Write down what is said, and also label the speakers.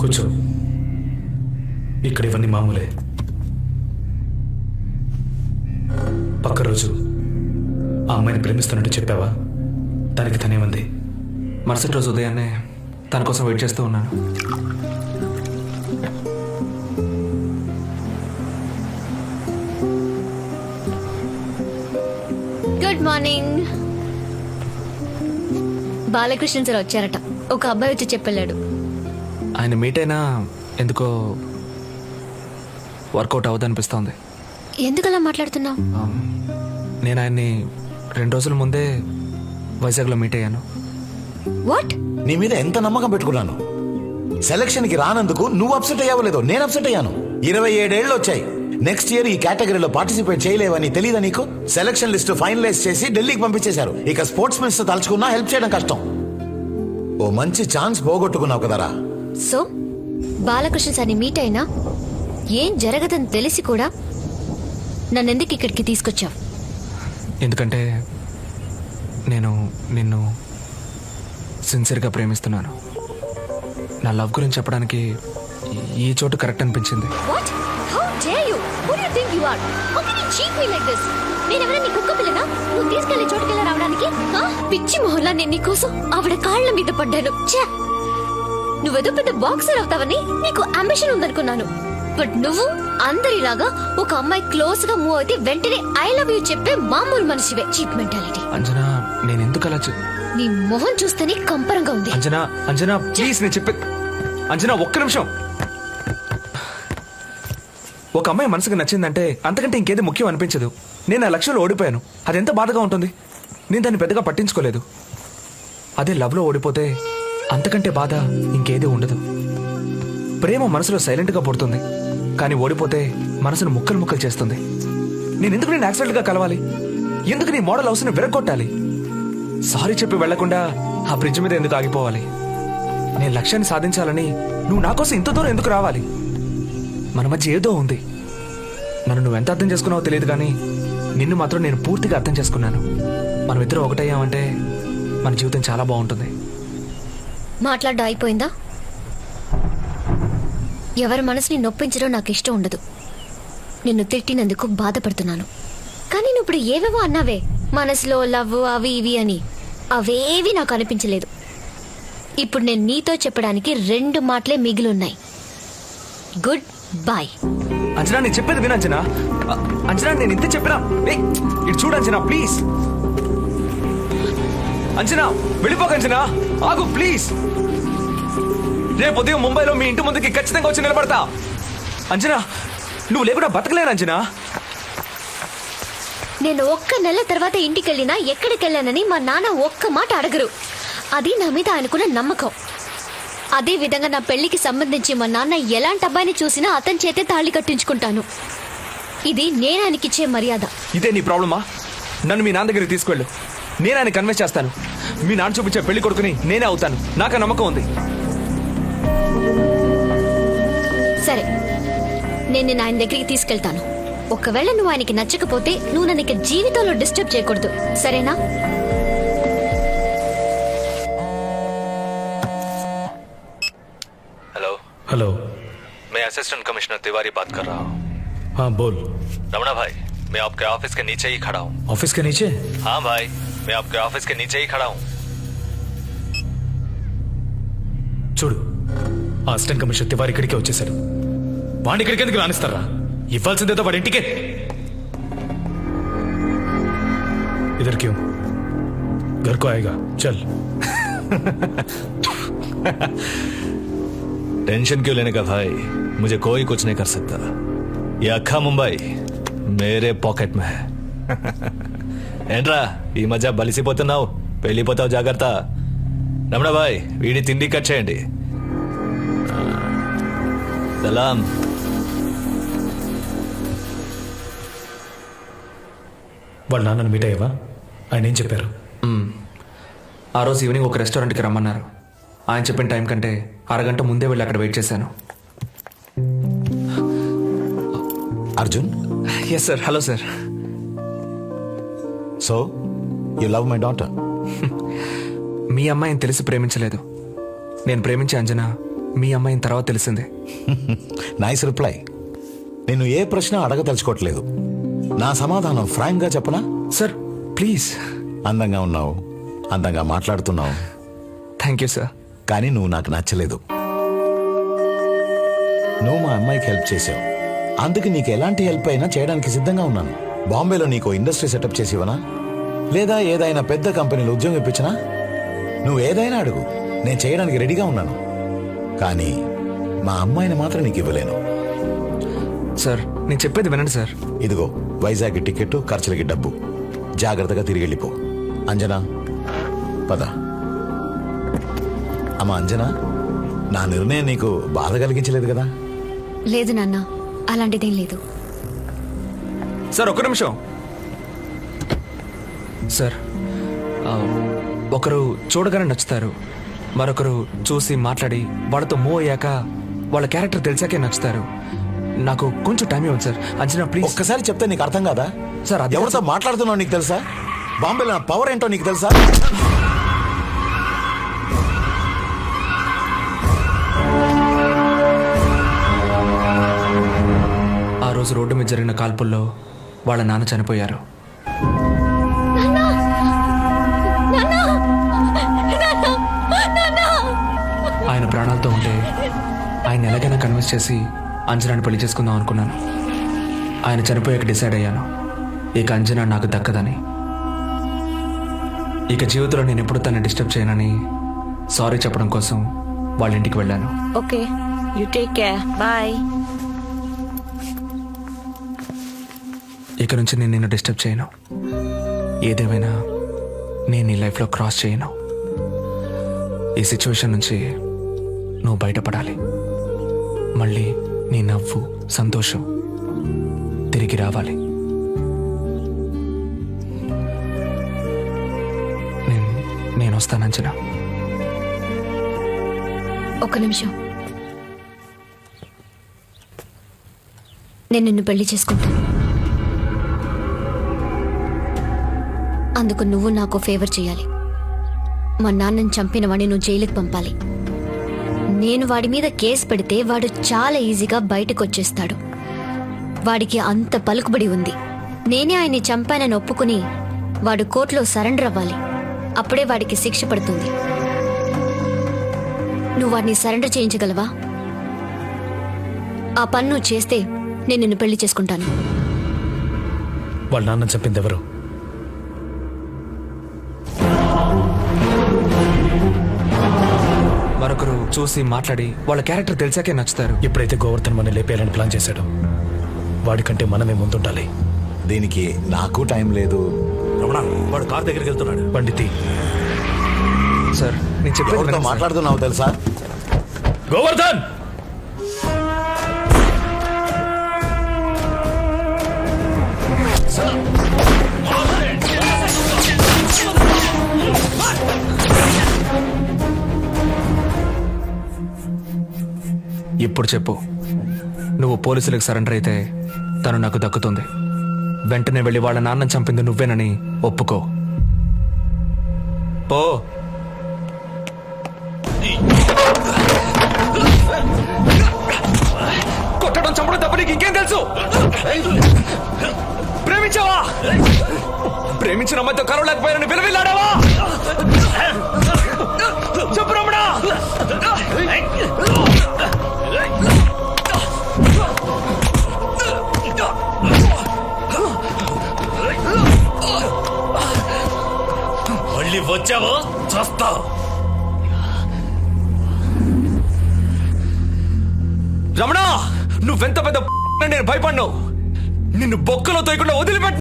Speaker 1: కూర్చో. ఇక్కడ ఇవన్నీ మామూలే. పక్క రోజు ఆ అమ్మాయిని ప్రేమిస్తున్నట్టు చెప్పావా? దానికి తనేమంది?
Speaker 2: మరుసటి రోజు ఉదయాన్నే తన కోసం వెయిట్ చేస్తూ ఉన్నాను.
Speaker 3: గుడ్ మార్నింగ్ బాలకృష్ణ సార్ వచ్చారట. ఒక అబ్బాయి వచ్చి చెప్పెళ్ళాడు.
Speaker 2: ఆయన మీట్ అయినా ఎందుకో వర్కౌట్ అవ్వదనిపిస్తోంది.
Speaker 3: ఎందుకు అలా మాట్లాడుతున్నావు
Speaker 2: నేను ఆయన్ని రెండు రోజుల ముందే వైజాగ్లో మీట్ అయ్యాను.
Speaker 3: వాట్?
Speaker 4: నీ మీద ఎంత నమ్మకం పెట్టుకున్నాను? సెలక్షన్కి రానందుకు నువ్వు అప్సెట్ అయ్యావో లేదో నేను అప్సెట్ అయ్యాను. ఇరవై ఏడేళ్ళు వచ్చాయి. నెక్స్ట్ ఇయర్ ఈ కేటగిరీలో పార్టిసిపేట్ చేయలేవని తెలియదా నీకు? సెలక్షన్ లిస్ట్ ఫైనలైజ్ చేసి ఢిల్లీకి పంపించేశారు. ఇక స్పోర్ట్స్ మినిస్టర్ తలుచుకున్నా హెల్ప్ చేయడం కష్టం. ఓ మంచి ఛాన్స్ పోగొట్టుకున్నావు కదరా.
Speaker 3: సో బాలకృష్ణ సార్ని మీట్ అయినా ఏం జరగదని తెలిసి కూడా నన్నెందుకు ఇక్కడికి తీసుకొచ్చావు?
Speaker 2: ఎందుకంటే నేను నిన్ను సిన్సియర్గా ప్రేమిస్తున్నాను. నా లవ్ గురించి చెప్పడానికి ఈ- చోటు కరెక్ట్ అనిపించింది.
Speaker 3: What you are how can you cheat me like this నేను ఎవరైనా నీ కుక్క పిల్లనా? నువ్వు తీసుకెళ్ళే చోటుకెళ్ళ రావడానికి? పిచ్చి మొహల్లా నేను నీకోసం ఆవిడ కాళ్ళ మీద పడ్డాను. ఛే! నువ్వేదో పెద్ద బాక్సర్ అవుతావని నీకు అంబిషన్ ఉందనుకున్నాను. బట్ నువ్వు అందరిలాగా ఒక అమ్మాయి క్లోజ్గా మూవ్ అయితే వెంటనే ఐ లవ్ యూ చెప్పే మామూలు మనిషివే. చీప్ మెంటాలిటీ
Speaker 2: అంజనా నేను ఎందుకు అలా
Speaker 3: నీ మొహం చూస్తేనే కంపరంగా ఉంది.
Speaker 2: అంజనా అంజనా ప్లీజ్ నేను చెప్పే అంజనా ఒక్క నిమిషం. ఒక అమ్మాయి మనసుకు నచ్చిందంటే అంతకంటే ఇంకేది ముఖ్యం అనిపించదు. నేను ఆ లక్ష్యంలో ఓడిపోయాను. అది ఎంత బాధగా ఉంటుంది? నేను దాన్ని పెద్దగా పట్టించుకోలేదు. అదే లవ్లో ఓడిపోతే అంతకంటే బాధ ఇంకేది ఉండదు. ప్రేమ మనసులో సైలెంట్గా పుడుతుంది. కానీ ఓడిపోతే మనసును ముక్కలు ముక్కలు చేస్తుంది. నేను ఎందుకు నేను యాక్సిడెంట్గా కలవాలి? ఎందుకు నీ మోడల్ హౌస్ని విరగొట్టాలి సారీ చెప్పి వెళ్ళకుండా ఆ బ్రిడ్జ్ మీద ఎందుకు ఆగిపోవాలి? నేను లక్ష్యాన్ని సాధించాలని నువ్వు నా కోసం ఇంత దూరం ఎందుకు రావాలి? మన మధ్య ఏదో ఉంది. నన్ను నువ్వు ఎంత అర్థం చేసుకున్నావో తెలియదు కానీ నిన్ను మాత్రం నేను పూర్తిగా అర్థం చేసుకున్నాను. మనం ఇద్దరు ఒకటయ్యామంటే మన జీవితం చాలా బాగుంటుంది.
Speaker 3: మాట్లాడడం అయిపోయిందా? ఎవరి మనసుని నొప్పించడం నాకు ఇష్టం ఉండదు. నిన్ను తిట్టినందుకు బాధపడుతున్నాను. కానీ నువ్వు ఇప్పుడు ఏవేవో అన్నావే మనసులో లవ్ అవి ఇవి అని. అవేవి నాకు అనిపించలేదు. ఇప్పుడు నేను నీతో చెప్పడానికి రెండు మాటలే మిగిలి ఉన్నాయి. గుడ్. బై
Speaker 2: అంచనా నేను చెప్పేది విను అంచనా అ- అంచనా నేను ఇంత చెప్పినా. ఏయ్, ఇటు చూడు అంచనా ప్లీజ్ అంచనా వెళ్ళిపోక అంచనా ఆగు ప్లీజ్ రేపు ఉదయం ముంబైలో మీ ఇంటి ముందుకి ఖచ్చితంగా వచ్చి నిలబడతా. అంచనా నువ్వు లేకుండా బతకలేను అంచనా
Speaker 3: నేను ఒక్క నెల తర్వాత ఇంటికి వెళ్ళినా ఎక్కడికి వెళ్ళానని మా నాన్న ఒక్క మాట అడగరు. అది నా మీద ఆయనకున్న నమ్మకం. అదే విధంగా నా పెళ్ళికి సంబంధించి మా నాన్న ఎలాంటి అబ్బాయిని చూసినా అతని చేతే తాళి కట్టించుకుంటాను. ఇది నేను ఆయనకిచ్చే మర్యాద.
Speaker 2: ఇదే నీ ప్రాబ్లమా? నన్ను మీ నాన్న దగ్గరికి తీసుకెళ్ళు. నేను ఆయన కన్విన్స్ చేస్తాను. మీ నాన్న చూపించే పెళ్ళి కొడుకుని నేనే అవుతాను. నాకు ఆ నమ్మకం ఉంది.
Speaker 3: సరే. నేను నిన్ను ఆయన దగ్గరికి తీసుకెళ్తాను. ఒకవేళ నువ్వు ఆయనకి నచ్చకపోతే నువ్వు నన్ను ఇక జీవితంలో డిస్టర్బ్ చేయకూడదు. సరేనా?
Speaker 5: असिस्टेंट कमिश्नर तिवारी बात कर रहा हूँ
Speaker 1: हाँ बोल
Speaker 5: रमणा भाई मैं आपके ऑफिस के नीचे ही खड़ा हूँ
Speaker 1: ऑफिस के नीचे
Speaker 5: हाँ भाई मैं आपके ऑफिस के नीचे ही खड़ा हूँ
Speaker 1: చూడు ఆ అసిస్టెంట్ కమిషనర్ తివారి ఇక్కడికే వచ్చేసాడు వాడిని ఇక్కడికి ఎందుకు రానిస్తారా ఇవ్వాల్సిందేదో వాడి ఇంటికే इधर क्यों घर को आएगा चल
Speaker 5: टेंशन क्यों लेने का भाई मुझे कोई कुछ नहीं कर सकता ये अखा मुंबई मेरे పాకెట్ में है ఏంట్రా ఈ మధ్య బలిసిపోతున్నావు వెళ్ళిపోతావు జాగ్రత్త రమణ భాయ్ వీడి తిండి కట్ చేయండి సలాం
Speaker 1: వాళ్ళ నాన్నను మీట్ అయ్యావా ఆయన ఏం చెప్పారు
Speaker 2: ఆ రోజు ఈవినింగ్ ఒక రెస్టారెంట్కి రమ్మన్నారు ఆయన చెప్పిన టైం కంటే అరగంట ముందే వెళ్ళి అక్కడ వెయిట్ చేశాను
Speaker 4: Arjun?
Speaker 2: Yes sir hello sir
Speaker 4: so you love my daughter
Speaker 2: మీ అమ్మాయిని తెలిసి ప్రేమించలేదు. నేను ప్రేమించే అంజన మీ అమ్మాయిని తర్వాత తెలిసిందే.
Speaker 4: నైస్ రిప్లై నేను ఏ ప్రశ్న అడగదలుచుకోవట్లేదు. నా సమాధానం ఫ్రాంక్గా చెప్పనా?
Speaker 2: సార్ ప్లీజ్
Speaker 4: అందంగా ఉన్నావు. అందంగా మాట్లాడుతున్నావు.
Speaker 2: థ్యాంక్ యూ సార్
Speaker 4: కానీ నువ్వు నాకు నచ్చలేదు. నువ్వు మా అమ్మాయికి హెల్ప్ చేసావు. అందుకు నీకు ఎలాంటి హెల్ప్ అయినా చేయడానికి సిద్ధంగా ఉన్నాను. బాంబేలో నీకు ఇండస్ట్రీ సెటప్ చేసి ఇవ్వనా లేదా ఏదైనా పెద్ద కంపెనీలో ఉద్యోగం ఇప్పించనా? నువ్వు ఏదైనా అడుగు. నేను చేయడానికి రెడీగా ఉన్నాను. కానీ మా అమ్మాయిని మాత్రం నీకు ఇవ్వలేను.
Speaker 2: సార్ నేను చెప్పేది వినండి సార్.
Speaker 4: ఇదిగో వైజాగ్ టికెట్ ఖర్చులకి డబ్బు. జాగ్రత్తగా తిరిగి వెళ్ళిపో. అంజనా పద. అమ్మా అంజనా నా నిర్ణయం నీకు బాధ కలిగించలేదు కదా?
Speaker 3: లేదు నాన్న. అలాంటిదేం లేదు.
Speaker 2: సార్ ఒక్క నిమిషం. సార్ ఆ, ఒకరు చూడగానే నచ్చుతారు. మరొకరు చూసి మాట్లాడి వాళ్ళతో మూవ్ అయ్యాక వాళ్ళ క్యారెక్టర్ తెలిసాకే నచ్చుతారు. నాకు కొంచెం టైం ఇవ్వండి సార్. అంచనా ప్లీజ్
Speaker 4: ఒక్కసారి చెప్తే నీకు అర్థం కాదా?
Speaker 2: సార్, అది-
Speaker 4: ఎవరితో మాట్లాడుతున్నావు నీకు తెలుసా? బాంబేలో నా పవర్ ఏంటో నీకు తెలుసా?
Speaker 2: రోజు రోడ్డు మీద జరిగిన కాల్పుల్లో వాళ్ళ నాన్న చనిపోయారు. ఆయన ప్రాణాలతో ఉంటే ఆయన ఎలాగైనా కన్విన్స్ చేసి అంజనాని పెళ్ళి చేసుకుందాం అనుకున్నాను. ఆయన చనిపోయాక డిసైడ్ అయ్యాను. ఇక అంజనా నాకు దక్కదని. ఇక జీవితంలో నేను ఎప్పుడు తనని డిస్టర్బ్ చేయనని సారీ చెప్పడం కోసం వాళ్ళ ఇంటికి వెళ్ళాను.
Speaker 6: Okay. You take care. Bye.
Speaker 2: ఇక నుంచి నేను నిన్ను డిస్టర్బ్ చేయను. ఏదేమైనా నేను నీ లైఫ్లో క్రాస్ చేయను. ఈ సిచ్యువేషన్ నుంచి నువ్వు బయటపడాలి. మళ్ళీ నీ నవ్వు సంతోషం తిరిగి రావాలి. నేను నేను వస్తాను అంచనా.
Speaker 3: ఒక్క నిమిషం. నేను నిన్ను పెళ్ళి చేసుకుంటాను. అందుకు నువ్వు నాకు ఫేవర్ చేయాలి. మా నాన్నని చంపిన వాడిని నువ్వు జైలుకి పంపాలి. నేను వాడి మీద కేసు పెడితే వాడు చాలా ఈజీగా బయటకు వచ్చేస్తాడు వాడికి అంత పలుకుబడి ఉంది. నేనే ఆయన్ని చంపానని ఒప్పుకుని వాడు కోర్టులో సరెండర్ అవ్వాలి. అప్పుడే వాడికి శిక్ష పడుతుంది. నువ్వు వాడిని సరెండర్ చేయించగలవా? ఆ పన్ను చేస్తే నేను నిన్ను పెళ్ళి చేసుకుంటాను.
Speaker 1: వాళ్ళ నాన్న చెప్పింది ఎవరు?
Speaker 2: మరొకరు చూసి మాట్లాడి వాళ్ళ క్యారెక్టర్ తెలిసాకే నచ్చుతారు.
Speaker 1: ఎప్పుడైతే గోవర్ధన్ మన లేపేయాలని ప్లాన్ చేశాడో. వాడికంటే మనమే ముందుండాలి.
Speaker 4: దీనికి నాకు టైం లేదు.
Speaker 5: వాడు కార్ దగ్గరికి వెళ్తున్నాడు.
Speaker 1: పండితి.
Speaker 2: సార్ నేను చెప్పేది సార్.
Speaker 4: మాట్లాడుతున్నావు తెలుసా?
Speaker 1: గోవర్ధన్!
Speaker 2: ఇప్పుడు చెప్పు. నువ్వు పోలీసులకు సరెండర్ అయితే తను నాకు దక్కుతుంది. వెంటనే వెళ్ళి వాళ్ళ నాన్న చంపింది నువ్వేనని ఒప్పుకో. పో. కొట్టడం చంపడం తప్ప నీకు ఇంకేం తెలుసు? ప్రేమించావా? ప్రేమించిన అమ్మాయితో కలవలేకపోయానని విలువిల్లాడావా?
Speaker 5: వచ్చావో? చస్తావు
Speaker 2: రమణ నువ్వెంత పెద్ద నేను భయపడ్డావు. నిన్ను బొక్కలో తోయకుండా వదిలిపెట్ట